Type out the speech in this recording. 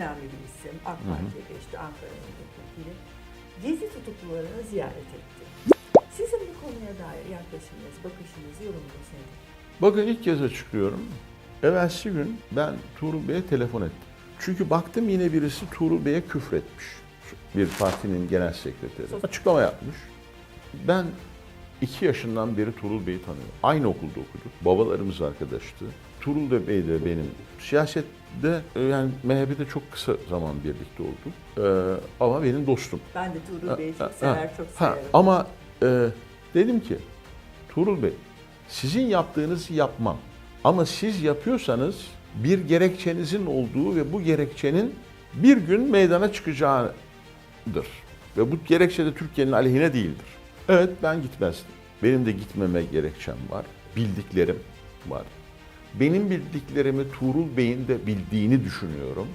önemli bir isim. AK Parti'ye geçti, Ankara'nın milletvekili. Gezi tutuklularını ziyaret etti. Sizin bu konuya dair yaklaşımınız, bakışınız, yorumunuz nedir? Bakın ilk kez açıklıyorum. Evvelsi gün ben Tuğrul Bey'e telefon ettim. Çünkü baktım yine birisi Tuğrul Bey'e küfretmiş. Bir partinin genel sekreteri. Açıklama yapmış. Ben iki yaşından beri Tuğrul Bey'i tanıyorum. Aynı okulda okuduk. Babalarımız arkadaştı. Tuğrul de Bey de benim siyasette e, yani MHP'de çok kısa zaman birlikte olduk. Ee, ama benim dostum. Ben de Tuğrul Bey'i çok Ha, çok ha, severim. Ama e, dedim ki Tuğrul Bey sizin yaptığınızı yapmam. Ama siz yapıyorsanız bir gerekçenizin olduğu ve bu gerekçenin bir gün meydana çıkacağıdır. Ve bu gerekçe de Türkiye'nin aleyhine değildir. Evet ben gitmezdim. Benim de gitmeme gerekçem var. Bildiklerim var. Benim bildiklerimi Tuğrul Bey'in de bildiğini düşünüyorum.